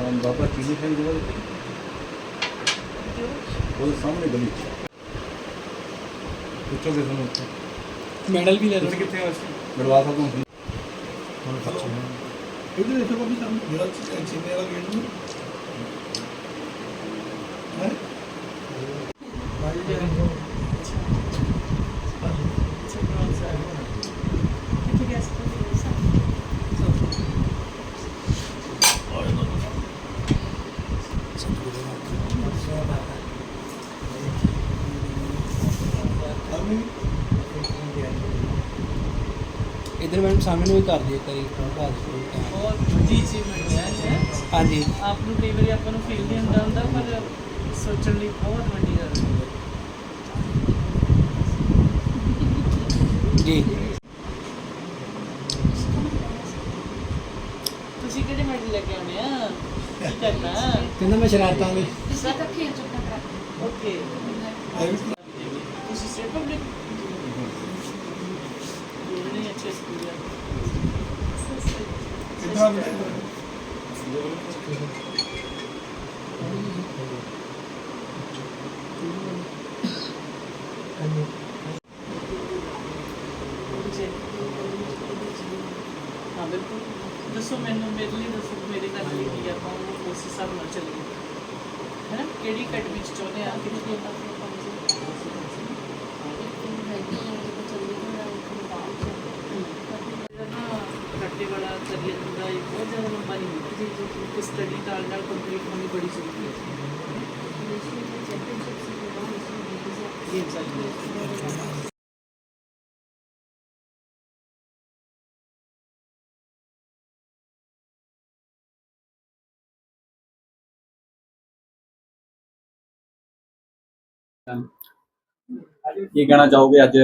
ਅਮ ਬਾਬਾ ਚੀਨੀ ਖਾਈ ਤੇ ਉਹਦੇ ਸਾਹਮਣੇ ਗਲੀ ਚ। ਪੁੱਛੋਗੇ ਤੁਹਾਨੂੰ ਉੱਥੇ? ਮੈਡਲ ਵੀ ਲੈ ਤੁਸੀਂ ਕਿੱਥੇ ਹੋ ਗੜਵਾ ਸਾਹਿਬ ਤੋਂ ਹੁਣ ਪੁੱਛੋ। ਇਹਦੇ ਦੇਖੋ ਬਾਬੀ ਸਾਹਮਣੇ ਜਿਹੜਾ ਚੀਨੇ ਵਾਲਾ ਗੇਟ ਨੂੰ ਹੈ ਇਧਰ ਮੈਡਮ ਸਾਹਮਣੇ ਕਰ ਦਿਓ ਕਰੀ ਕਰ ਦਿਓ ਬਹੁਤ ਵੱਡੀ ਅਚੀਵਮੈਂਟ ਹੈ। ਇਹ। ਆਪ ਨੂੰ ਕਈ ਵਾਰੀ ਆਪਾਂ ਨੂੰ ਫੀਲ ਨਹੀਂ ਹੁੰਦਾ ਹੁੰਦਾ ਪਰ ਸੋਚਣ ਲਈ ਬਹੁਤ ਵੱਡੀ ਗੱਲ ਹੈ। ਜੀ ਤੁਸੀਂ ਕਿਹੜੇ ਮੈਡਲ ਲੈ ਕੇ ਆਉਣੇ ਆ ਕੀ ਕਰਨਾ ਕਹਿੰਦਾ ਮੈਂ ਸ਼ਰਾਰਤਾਂ ਦੇ। ਓਕੇ ਤੁਸੀਂ ਸਟੇਟ ਪਬਲਿਕ ਦੋਨੇ ਅੱਛੇ ਸਕੂਲ ਵੀ ਜੀ। ਹਾਂ ਬਿਲਕੁਲ। ਦੱਸੋ ਮੈਨੂੰ ਮੇਰੇ ਲਈ ਦੱਸੋ ਮੇਰੇ ਘਰ ਲਈ ਕੀ ਆਪਾਂ ਉਸ ਹਿਸਾਬ ਨਾਲ ਚੱਲੀਏ। ਕਿਹੜੀ ਅਕੈਡਮੀ ਚ ਚਾਹੁੰਦੇ ਆ? ਕਿਹੜੀ ਗੇਮ ਦਾ ਰੱਟੇ ਵਾਲਾ ਕਰੀਅਰ ਹੁੰਦਾ ਇਹ ਬਹੁਤ ਜ਼ਿਆਦਾ ਲੰਬਾ ਨਹੀਂ ਹੁੰਦਾ। ਜੀ ਜੀ ਜੀ। ਸਟੱਡੀ ਨਾਲ ਨਾਲ ਕੰਪਲੀਟ ਹੋਣੀ ਬੜੀ ਜ਼ਰੂਰੀ ਹੈ। ਗੇਮਸ ਆਈ ਕੀ ਕਹਿਣਾ ਚਾਹੋਗੇ ਅੱਜ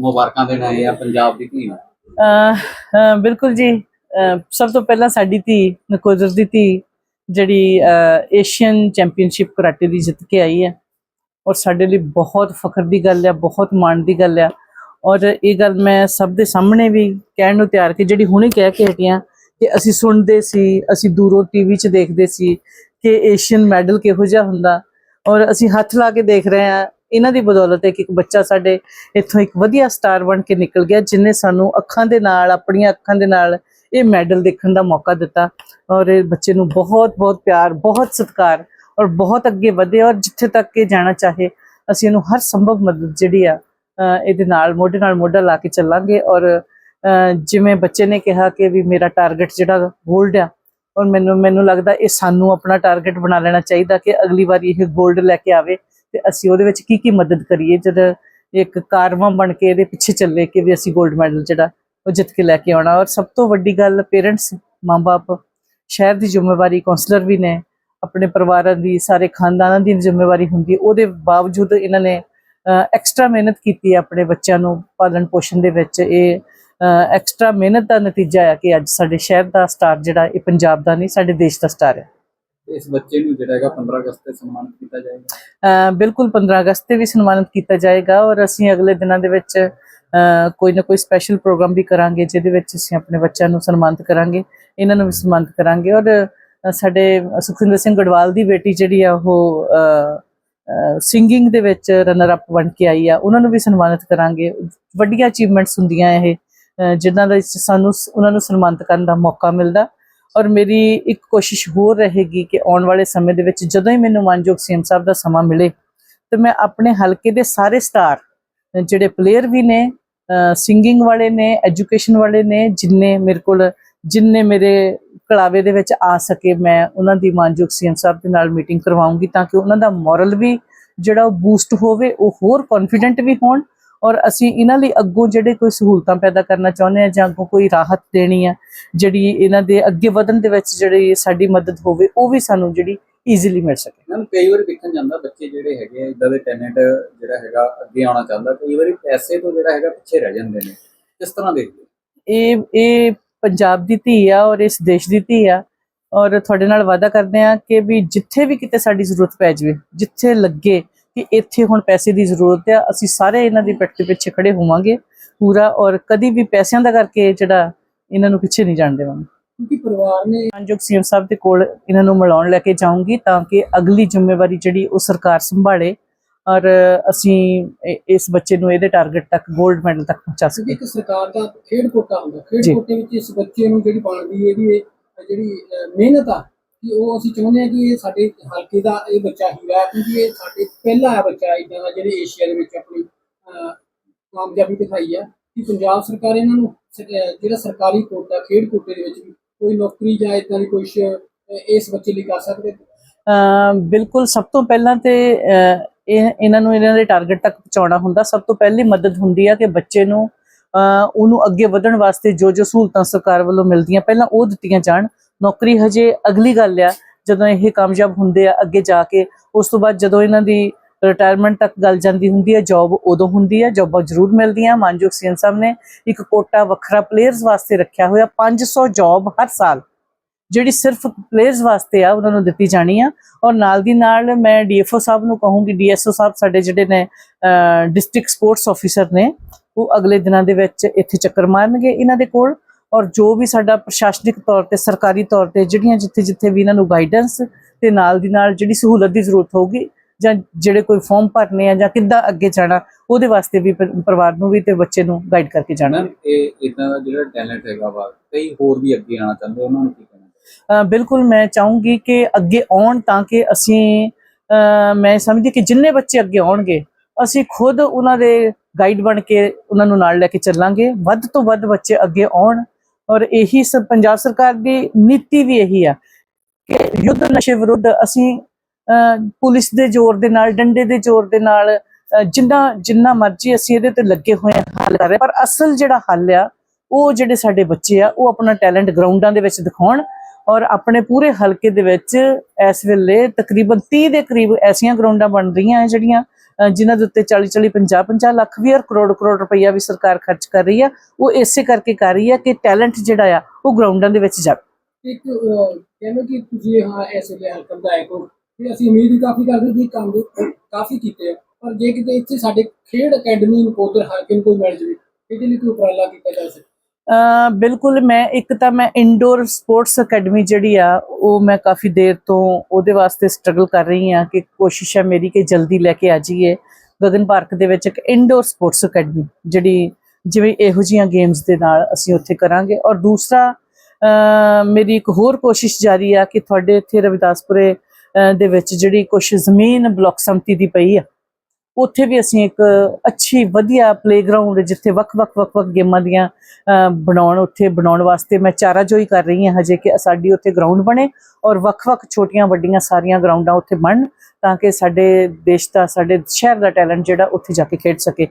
ਮੁਬਾਰਕਾਂ ਦੇਣ ਆਏ ਆ ਪੰਜਾਬ ਦੀ ਧੀ ਨੂੰ? ਅਹ ਬਿਲਕੁਲ ਜੀ। ਸਭ ਤੋਂ ਪਹਿਲਾਂ ਸਾਡੀ ਧੀ, ਨਕੋਦਰ ਦੀ ਧੀ, ਜਿਹੜੀ ਏਸ਼ੀਅਨ ਚੈਂਪੀਅਨਸ਼ਿਪ ਕਰਾਟੇ ਦੀ ਜਿੱਤ ਕੇ ਆਈ ਹੈ। ਔਰ ਸਾਡੇ ਲਈ ਬਹੁਤ ਫਖਰ ਦੀ ਗੱਲ ਹੈ ਬਹੁਤ ਮਾਣ ਦੀ ਗੱਲ ਹੈ ਔਰ ਇਹ ਗੱਲ ਮੈਂ ਸਭ ਦੇ ਸਾਹਮਣੇ ਵੀ ਕਹਿਣ ਨੂੰ ਤਿਆਰ ਕਿ ਜਿਹੜੀ ਹੁਣੇ ਕਹਿ ਕੇ ਹਟੀਆਂ ਕਿ ਅਸੀਂ ਸੁਣਦੇ ਸੀ, ਅਸੀਂ ਦੂਰੋਂ ਟੀਵੀ 'ਚ ਦੇਖਦੇ ਸੀ ਕਿ ਏਸ਼ੀਅਨ ਮੈਡਲ ਕਿਹੋ ਜਿਹਾ ਹੁੰਦਾ। ਔਰ ਅਸੀਂ ਹੱਥ ਲਾ ਕੇ ਦੇਖ ਰਹੇ ਹਾਂ, ਇਹਨਾਂ ਦੀ ਬਦੌਲਤ ਹੈ ਕਿ ਇੱਕ ਬੱਚਾ ਸਾਡੇ ਇੱਥੋਂ ਇੱਕ ਵਧੀਆ ਸਟਾਰ ਬਣ ਕੇ ਨਿਕਲ ਗਿਆ, ਜਿਨੇ ਸਾਨੂੰ ਅੱਖਾਂ ਦੇ ਨਾਲ, ਆਪਣੀਆਂ ਅੱਖਾਂ ਦੇ ਨਾਲ ਇਹ ਮੈਡਲ ਦੇਖਣ ਦਾ ਮੌਕਾ ਦਿੱਤਾ। ਔਰ ਇਹ ਬੱਚੇ ਨੂੰ ਬਹੁਤ ਬਹੁਤ ਪਿਆਰ, ਬਹੁਤ ਸਤਿਕਾਰ ਔਰ ਬਹੁਤ ਅੱਗੇ ਵਧੇ ਔਰ ਜਿੱਥੇ ਤੱਕ ਇਹ ਜਾਣਾ ਚਾਹੇ, ਅਸੀਂ ਇਹਨੂੰ ਹਰ ਸੰਭਵ ਮਦਦ ਜਿਹੜੀ ਆ ਇਹਦੇ ਨਾਲ, ਮੋਢੇ ਨਾਲ ਮੋਢਾ ਲਾ ਕੇ ਚੱਲਾਂਗੇ। ਔਰ ਜਿਵੇਂ ਬੱਚੇ ਨੇ ਕਿਹਾ ਕਿ ਵੀ ਮੇਰਾ ਟਾਰਗੇਟ ਜਿਹੜਾ ਗੋਲਡ ਆ ਔਰ ਮੈਨੂੰ ਮੈਨੂੰ ਲੱਗਦਾ ਇਹ ਸਾਨੂੰ ਆਪਣਾ ਟਾਰਗੇਟ ਬਣਾ ਲੈਣਾ ਚਾਹੀਦਾ ਕਿ ਅਗਲੀ ਵਾਰੀ ਇਹ 골ਡ ਲੈ ਕੇ ਆਵੇ ਤੇ ਅਸੀਂ ਉਹਦੇ ਵਿੱਚ ਕੀ ਕੀ ਮਦਦ ਕਰੀਏ, ਜਦ ਇੱਕ ਕਾਰਵਾਂ ਬਣ ਕੇ ਇਹਦੇ ਪਿੱਛੇ ਚੱਲੇ ਕਿ ਵੀ ਅਸੀਂ 골ਡ ਮੈਡਲ ਜਿਹੜਾ ਉਹ ਜਿੱਤ ਕੇ ਲੈ ਕੇ ਆਉਣਾ। ਔਰ ਸਭ ਤੋਂ ਵੱਡੀ ਗੱਲ ਪੇਰੈਂਟਸ ਮਾਂ-ਬਾਪ, ਸ਼ਹਿਰ ਦੀ ਜ਼ਿੰਮੇਵਾਰੀ ਕਾਉਂਸਲਰ ਵੀ ਨੇ, ਆਪਣੇ ਪਰਿਵਾਰਾਂ ਦੀ, ਸਾਰੇ ਖਾਨਦਾਨਾਂ ਦੀ ਜ਼ਿੰਮੇਵਾਰੀ ਹੁੰਦੀ ਉਹਦੇ ਬਾਵਜੂਦ ਇਹਨਾਂ ਨੇ ਐਕਸਟਰਾ ਮਿਹਨਤ ਕੀਤੀ ਹੈ ਆਪਣੇ ਬੱਚਿਆਂ ਨੂੰ ਪਾਲਣ ਪੋਸ਼ਣ ਦੇ ਵਿੱਚ। ਇਹ ਐਕਸਟਰਾ ਮਿਹਨਤ ਦਾ ਨਤੀਜਾ ਹੈ ਕਿ ਅੱਜ ਸਾਡੇ ਸ਼ਹਿਰ ਦਾ ਸਟਾਰ ਜਿਹੜਾ ਇਹ ਪੰਜਾਬ ਦਾ ਨਹੀਂ ਸਾਡੇ ਦੇਸ਼ ਦਾ ਸਟਾਰ ਹੈ। ਇਸ ਬੱਚੇ ਨੂੰ ਜਿਹੜਾ ਹੈਗਾ 15 ਅਗਸਤ ਤੇ ਸਨਮਾਨਿਤ ਕੀਤਾ ਜਾਏਗਾ? ਬਿਲਕੁਲ 15 ਅਗਸਤ ਤੇ ਵੀ ਸਨਮਾਨਿਤ ਕੀਤਾ ਜਾਏਗਾ ਔਰ ਅਸੀਂ ਅਗਲੇ ਦਿਨਾਂ ਦੇ ਵਿੱਚ ਕੋਈ ਨਾ ਕੋਈ ਸਪੈਸ਼ਲ ਪ੍ਰੋਗਰਾਮ ਵੀ ਕਰਾਂਗੇ ਜਿਹਦੇ ਵਿੱਚ ਅਸੀਂ ਆਪਣੇ ਬੱਚਿਆਂ ਨੂੰ ਸਨਮਾਨਿਤ ਕਰਾਂਗੇ ਇਹਨਾਂ ਨੂੰ ਵੀ ਸਨਮਾਨਿਤ ਕਰਾਂਗੇ ਔਰ ਸਾਡੇ ਸੁਖਿੰਦਰ ਸਿੰਘ ਗੜਵਾਲ ਦੀ ਬੇਟੀ ਜਿਹੜੀ ਆ ਉਹ ਸਿੰਗਿੰਗ ਦੇ ਵਿੱਚ ਰਨਰ ਅਪ ਬਣ ਕੇ ਆਈ ਆ ਉਹਨਾਂ ਨੂੰ ਵੀ ਸਨਮਾਨਿਤ ਕਰਾਂਗੇ। ਵੱਡੀਆਂ ਅਚੀਵਮੈਂਟਸ ਹੁੰਦੀਆਂ ਇਹ। ਜਿਨ੍ਹਾਂ ਦਾ ਸਾਨੂੰ ਸ- ਉਹਨਾਂ ਨੂੰ ਸਨਮਾਨਿਤ ਕਰਨ ਦਾ ਮੌਕਾ ਮਿਲਦਾ। ਔਰ ਮੇਰੀ ਇੱਕ ਕੋਸ਼ਿਸ਼ ਹੋਰ ਰਹੇਗੀ ਕਿ ਆਉਣ ਵਾਲੇ ਸਮੇਂ ਦੇ ਵਿੱਚ ਜਦੋਂ ਹੀ ਮੈਨੂੰ ਮਾਨਯੋਗ ਸੀਐਮ ਸਾਹਿਬ ਦਾ ਸਮਾਂ ਮਿਲੇ, ਤੇ ਮੈਂ ਆਪਣੇ ਹਲਕੇ ਦੇ ਸਾਰੇ ਸਟਾਰ ਜਿਹੜੇ ਪਲੇਅਰ ਵੀ ਨੇ ਸਿੰਗਿੰਗ ਵਾਲੇ ਨੇ ਐਜੂਕੇਸ਼ਨ ਵਾਲੇ ਨੇ, ਜਿੰਨੇ ਮੇਰੇ ਕੋਲ, ਜਿੰਨੇ ਮੇਰੇ ਕਲਾਵੇ ਦੇ ਵਿੱਚ ਆ ਸਕੇ, ਮੈਂ ਉਹਨਾਂ ਦੀ ਮਾਨਯੋਗ ਸੀਐਮ ਸਾਹਿਬ ਦੇ ਨਾਲ ਮੀਟਿੰਗ ਕਰਵਾਉਂਗੀ ਤਾਂ ਕਿ ਉਹਨਾਂ ਦਾ ਮੋਰਲ ਵੀ ਜਿਹੜਾ ਉਹ ਬੂਸਟ ਹੋਵੇ, ਉਹ ਹੋਰ ਕੌਨਫੀਡੈਂਟ ਵੀ ਹੋਣ ਔਰ ਅਸੀਂ ਇਹਨਾਂ ਲਈ ਅੱਗੋਂ ਜਿਹੜੇ ਕੋਈ ਸਹੂਲਤਾਂ ਪੈਦਾ ਕਰਨਾ ਚਾਹੁੰਦੇ ਆ ਜਾਂ ਅੱਗੋਂ ਕੋਈ ਰਾਹਤ ਦੇਣੀ ਆ ਜਿਹੜੀ ਇਹਨਾਂ ਦੇ ਅੱਗੇ ਵਧਣ ਦੇ ਵਿੱਚ ਜਿਹੜੀ ਸਾਡੀ ਮਦਦ ਹੋਵੇ ਉਹ ਵੀ ਸਾਨੂੰ ਜਿਹੜੀ ਈਜ਼ੀਲੀ ਮਿਲ ਸਕੇ ਮੈਮ ਕਈ ਵਾਰੀ ਦੇਖਣ ਜਾਂਦਾ ਬੱਚੇ ਜਿਹੜੇ ਹੈਗੇ ਆ ਇਦਾਂ ਦੇ ਟੈਲੈਂਟ ਜਿਹੜਾ ਹੈਗਾ ਅੱਗੇ ਆਉਣਾ ਚਾਹੁੰਦਾ ਕਈ ਵਾਰੀ ਪੈਸੇ ਤੋਂ ਜਿਹੜਾ ਹੈਗਾ ਪਿੱਛੇ ਰਹਿ ਜਾਂਦੇ ਨੇ ਕਿਸ ਤਰ੍ਹਾਂ ਦੇਖਦੇ? ਇਹ ਇਹ ਪੰਜਾਬ ਦੀ ਧੀ ਆ ਔਰ ਇਸ ਦੇਸ਼ ਦੀ ਧੀ ਆ ਔਰ ਤੁਹਾਡੇ ਨਾਲ ਵਾਅਦਾ ਕਰਦੇ ਆ ਕਿ ਵੀ ਜਿੱਥੇ ਵੀ ਕਿਤੇ ਸਾਡੀ ਜ਼ਰੂਰਤ ਪੈ ਜਾਵੇ ਜਿੱਥੇ ਲੱਗੇ ਕਿ ਇੱਥੇ ਹੁਣ ਪੈਸੇ ਦੀ ਜ਼ਰੂਰਤ ਆ ਅਸੀਂ ਸਾਰੇ ਇਹਨਾਂ ਦੀ ਪਿੱਠ ਦੇ ਪਿੱਛੇ ਖੜੇ ਹੋਵਾਂਗੇ ਪੂਰਾ ਔਰ ਕਦੀ ਵੀ ਪੈਸਿਆਂ ਦਾ ਕਰਕੇ ਜਿਹੜਾ ਇਹਨਾਂ ਨੂੰ ਪਿੱਛੇ ਨਹੀਂ ਜਾਣ ਦੇਵਾਂਗੇ ਕਿਉਂਕਿ ਪਰਿਵਾਰ ਨੇ ਮਾਨਯੋਗ ਸੀਐਮ ਸਾਹਿਬ ਦੇ ਕੋਲ ਇਹਨਾਂ ਨੂੰ ਮਿਲਾਉਣ ਲੈ ਕੇ ਜਾਊਂਗੀ ਤਾਂ ਕਿ ਅਗਲੀ ਜ਼ਿੰਮੇਵਾਰੀ ਜਿਹੜੀ ਉਹ ਸਰਕਾਰ ਸੰਭਾਲੇ ਔਰ ਅਸੀਂ ਇਸ ਬੱਚੇ ਨੂੰ ਇਹਦੇ ਟਾਰਗੇਟ ਤੱਕ 골ਡ ਮੈਡਲ ਤੱਕ ਪਹੁੰਚਾ ਸਕੀਏ ਇੱਕ ਸਰਕਾਰ ਦਾ ਖੇਡ ਕੋਟਾ ਹੁੰਦਾ ਖੇਡ। ਕੋਟੇ ਵਿੱਚ ਇਸ ਬੱਚੇ ਨੂੰ ਜਿਹੜੀ ਬਣਦੀ ਇਹਦੀ ਇਹ ਜਿਹੜੀ ਮਿਹਨਤ ਆ ਕਿ ਉਹ ਅਸੀਂ ਚਾਹੁੰਦੇ ਹਾਂ ਕਿ ਇਹ ਸਾਡੇ ਹਲਕੇ ਦਾ ਇਹ ਬੱਚਾ ਹੀਰਾ ਹੈ, ਕਿਉਂਕਿ ਇਹ ਸਾਡੇ ਪਹਿਲਾ ਬੱਚਾ ਇਦਾਂ ਦਾ ਜਿਹੜੇ ਏਸ਼ੀਆ ਦੇ ਵਿੱਚ ਆਪਣੀ ਕਾਮਯਾਬੀ ਦਿਖਾਈ ਹੈ ਕਿ ਪੰਜਾਬ ਸਰਕਾਰ ਇਹਨਾਂ ਨੂੰ ਜਿਹੜਾ ਸਰਕਾਰੀ ਕੋਟਾ, ਖੇਡ ਕੋਟੇ ਦੇ ਵਿੱਚ ਵੀ ਕੋਈ ਨੌਕਰੀ ਜਾਂ ਇਦਾਂ ਦੀ ਕੁਝ ਇਸ ਬੱਚੇ ਲਈ ਕਰ ਸਕਦੇ ਬਿਲਕੁਲ ਸਭ ਤੋਂ ਪਹਿਲਾਂ ਤੇ ਇਹ, ਇਹਨਾਂ ਨੂੰ ਇਹਨਾਂ ਦੇ ਟਾਰਗੇਟ ਤੱਕ ਪਹੁੰਚਾਉਣਾ ਹੁੰਦਾ। ਸਭ ਤੋਂ ਪਹਿਲੀ ਮਦਦ ਹੁੰਦੀ ਆ ਕਿ ਬੱਚੇ ਨੂੰ ਉਹਨੂੰ ਅੱਗੇ ਵਧਣ ਵਾਸਤੇ ਜੋ ਜੋ ਸਹੂਲਤਾਂ ਸਰਕਾਰ ਵੱਲੋਂ ਮਿਲਦੀਆਂ, ਪਹਿਲਾਂ ਉਹ ਦਿੱਤੀਆਂ ਜਾਣ। ਨੌਕਰੀ ਹਜੇ ਅਗਲੀ ਗੱਲ ਆ, ਜਦੋਂ ਇਹ ਕਾਮਯਾਬ ਹੁੰਦੇ ਆ ਅੱਗੇ ਜਾ ਕੇ, ਉਸ ਤੋਂ ਬਾਅਦ ਜਦੋਂ ਇਹਨਾਂ ਦੀ ਰਿਟਾਇਰਮੈਂਟ ਤੱਕ ਗੱਲ ਜਾਂਦੀ ਹੁੰਦੀ ਹੈ ਜੌਬ ਉਦੋਂ ਹੁੰਦੀ ਹੈ ਜੌਬਾਂ ਜ਼ਰੂਰ ਮਿਲਦੀਆਂ, ਮਾਨਯੋਗ ਸੀਐਮ ਸਾਹਿਬ ਨੇ ਇੱਕ ਕੋਟਾ ਵੱਖਰਾ ਪਲੇਅਰਸ ਵਾਸਤੇ ਰੱਖਿਆ ਹੋਇਆ 500 ਜੌਬ ਹਰ ਸਾਲ, ਜਿਹੜੀ ਸਿਰਫ ਪਲੇਅਰਸ ਵਾਸਤੇ ਆ, ਉਹਨਾਂ ਨੂੰ ਦਿੱਤੀ ਜਾਣੀ ਆ, ਔਰ ਨਾਲ ਦੀ ਨਾਲ ਮੈਂ ਡੀਐਫਓ ਸਾਹਿਬ ਨੂੰ ਕਹੂੰਗੀ ਡੀਐਸਓ ਸਾਹਿਬ ਸਾਡੇ ਜਿਹੜੇ ਨੇ ਡਿਸਟ੍ਰਿਕਟ ਸਪੋਰਟਸ ਆਫੀਸਰ ਨੇ, ਉਹ ਅਗਲੇ ਦਿਨਾਂ ਦੇ ਵਿੱਚ ਇੱਥੇ ਚੱਕਰ ਮਾਰਨਗੇ ਇਹਨਾਂ ਦੇ ਕੋਲ ਔਰ ਜੋ ਵੀ ਸਾਡਾ ਪ੍ਰਸ਼ਾਸਨਿਕ ਤੌਰ ਤੇ ਸਰਕਾਰੀ ਤੌਰ ਤੇ ਜਿਹੜੀਆਂ ਜਿੱਥੇ ਜਿੱਥੇ ਵੀ ਇਹਨਾਂ ਨੂੰ ਗਾਈਡੈਂਸ ਤੇ ਨਾਲ ਦੀ ਨਾਲ ਜਿਹੜੀ ਸਹੂਲਤ ਦੀ ਜ਼ਰੂਰਤ ਹੋਊਗੀ ਜਾਂ ਜਿਹੜੇ ਕੋਈ ਫਾਰਮ ਭਰਨੇ ਆ ਜਾਂ ਕਿੱਦਾਂ ਅੱਗੇ ਜਾਣਾ ਉਹਦੇ ਵਾਸਤੇ ਵੀ ਪਰ- ਪਰਿਵਾਰ ਨੂੰ ਵੀ ਤੇ ਬੱਚੇ ਨੂੰ ਗਾਈਡ ਕਰਕੇ ਜਾਣਾ। ਇਹ ਇਦਾਂ ਦਾ ਜਿਹੜਾ ਟੈਲੈਂਟ ਹੈਗਾ ਵਾ ਕਈ ਹੋਰ ਵੀ ਅੱਗੇ ਆਉਣਾ ਚਾਹੁੰਦੇ ਉਹਨਾਂ ਨੂੰ ਕੀ ਕਹਿਣਾ ਬਿਲਕੁਲ ਮੈਂ ਚਾਹੂੰਗੀ ਕਿ ਅੱਗੇ ਆਉਣ ਤਾਂ ਕਿ ਅਸੀਂ ਮੈਂ ਸਮਝਦੀ ਕਿ ਜਿੰਨੇ ਬੱਚੇ ਅੱਗੇ ਆਉਣਗੇ ਅਸੀਂ ਖੁਦ ਉਹਨਾਂ ਦੇ ਗਾਈਡ ਬਣ ਕੇ ਉਹਨਾਂ ਨੂੰ ਨਾਲ ਲੈ ਕੇ ਚੱਲਾਂਗੇ। ਵੱਧ ਤੋਂ ਵੱਧ ਬੱਚੇ ਅੱਗੇ ਆਉਣ ਔਰ ਇਹੀ ਸ ਪੰਜਾਬ ਸਰਕਾਰ ਦੀ ਨੀਤੀ ਵੀ ਇਹੀ ਆ ਕਿ ਯੁੱਧ ਨਸ਼ੇ ਵਿਰੁੱਧ ਅਸੀਂ ਅ, ਪੁਲਿਸ ਦੇ ਜ਼ੋਰ ਦੇ ਨਾਲ ਡੰਡੇ ਦੇ ਜ਼ੋਰ ਦੇ ਨਾਲ ਅ, ਜਿੰਨਾ ਜਿੰਨਾ ਮਰਜ਼ੀ ਅਸੀਂ ਇਹਦੇ ਤੇ ਲੱਗੇ ਹੋਏ ਹਾਂ ਹੱਲ ਕਰ ਰਹੇ ਪਰ ਅਸਲ ਜਿਹੜਾ ਹੱਲ ਆ ਉਹ ਜਿਹੜੇ ਸਾਡੇ ਬੱਚੇ ਆ ਉਹ ਆਪਣਾ ਟੈਲੈਂਟ ਗਰਾਊਂਡਾਂ ਦੇ ਵਿੱਚ ਦਿਖਾਉਣ ਔਰ ਆਪਣੇ ਪੂਰੇ ਹਲਕੇ ਦੇ ਵਿੱਚ ਇਸ ਵੇਲੇ ਤਕਰੀਬਨ 30 ਦੇ ਕਰੀਬ ਐਸੀਆਂ ਗਰਾਊਂਡਾਂ ਬਣ ਰਹੀਆਂ ਜਿਹੜੀਆਂ ਅ, ਜਿਨ੍ਹਾਂ ਦੇ ਉੱਤੇ 40 40 50 50 ਲੱਖ ਵੀ ਔਰ ਕਰੋੜ ਕਰੋੜ ਰੁਪਈਆ ਵੀ ਸਰਕਾਰ ਖਰਚ ਕਰ ਰਹੀ ਆ। ਉਹ ਇਸੇ ਕਰਕੇ ਕਰ ਰਹੀ ਆ ਕਿ ਟੈਲੈਂਟ ਜਿਹੜਾ ਆ ਉਹ ਗਰਾਊਂਡਾਂ ਦੇ ਵਿੱਚ ਜਾਵੇ। ਇੱਕ ਕਹਿੰਦੇ ਕਿ ਤੁਸੀਂ ਹਾਂ ਇਸ ਵੇਲੇ ਹਲਕਾ ਵਿਧਾਇਕ ਹੋ ਤੇ ਅਸੀਂ ਉਮੀਦ ਕਾਫੀ ਕਰਦੇ ਜੀ ਕੰਮ ਕਾਫੀ ਕੀਤੇ ਆ। ਪਰ ਜੇ ਕਿਤੇ ਇੱਥੇ ਸਾਡੇ ਖੇਡ ਅਕੈਡਮੀ ਨਕੋਦਰ ਹਲਕੇ ਨੂੰ ਕੋਈ ਮਿਲ ਜਾਵੇ ਇਹਦੇ ਲਈ ਕੋਈ ਉਪਰਾਲਾ ਕੀਤਾ ਜਾ ਸਕੇ ਬਿਲਕੁਲ ਮੈਂ, ਇੱਕ ਤਾਂ ਮੈਂ ਇਨਡੋਰ ਸਪੋਰਟਸ ਅਕੈਡਮੀ ਜਿਹੜੀ ਆ, ਉਹ ਮੈਂ ਕਾਫੀ ਦੇਰ ਤੋਂ ਉਹਦੇ ਵਾਸਤੇ ਸਟਰਗਲ ਕਰ ਰਹੀ ਹਾਂ ਕਿ ਕੋਸ਼ਿਸ਼ ਹੈ ਮੇਰੀ ਕਿ ਜਲਦੀ ਲੈ ਕੇ ਆ ਜਾਈਏ। ਗਗਨ ਪਾਰਕ ਦੇ ਵਿੱਚ ਇੱਕ ਇਨਡੋਰ ਸਪੋਰਟਸ ਅਕੈਡਮੀ ਜਿਹੜੀ ਜਿਵੇਂ ਇਹੋ ਜੀਆਂ ਗੇਮਸ ਦੇ ਨਾਲ ਅਸੀਂ ਉੱਥੇ ਕਰਾਂਗੇ। ਔਰ ਦੂਸਰਾ ਮੇਰੀ ਇੱਕ ਹੋਰ ਕੋਸ਼ਿਸ਼ ਜਾਰੀ ਆ ਕਿ ਤੁਹਾਡੇ ਇੱਥੇ ਰਵਿਦਾਸਪੁਰੇ ਦੇ ਵਿੱਚ ਜਿਹੜੀ ਕੁਝ ਜ਼ਮੀਨ ਬਲਾਕ ਸੰਮਤੀ ਦੀ ਪਈ ਆ ਉੱਥੇ ਵੀ ਅਸੀਂ ਇੱਕ ਅੱਛੀ ਵਧੀਆ ਪਲੇਗਰਾਉਂਡ ਜਿੱਥੇ ਵੱਖ-ਵੱਖ ਵੱਖ-ਵੱਖ ਗੇਮਾਂ ਦੀਆਂ ਬਣਾਉਣ ਉੱਥੇ ਬਣਾਉਣ ਵਾਸਤੇ ਮੈਂ ਚਾਰਾਜੋਈ ਕਰ ਰਹੀ ਹਾਂ ਹਜੇ ਕਿ ਸਾਡੀ ਉੱਥੇ ਗਰਾਊਂਡ ਬਣੇ ਔਰ ਵੱਖ-ਵੱਖ ਛੋਟੀਆਂ ਵੱਡੀਆਂ ਸਾਰੀਆਂ ਗਰਾਊਂਡਾਂ ਉੱਥੇ ਬਣਨ ਤਾਂ ਕਿ ਸਾਡੇ ਦੇਸ਼ ਦਾ, ਸਾਡੇ ਸ਼ਹਿਰ ਦਾ ਟੈਲੈਂਟ ਜਿਹੜਾ ਉੱਥੇ ਜਾ ਕੇ ਖੇਡ ਸਕੇ।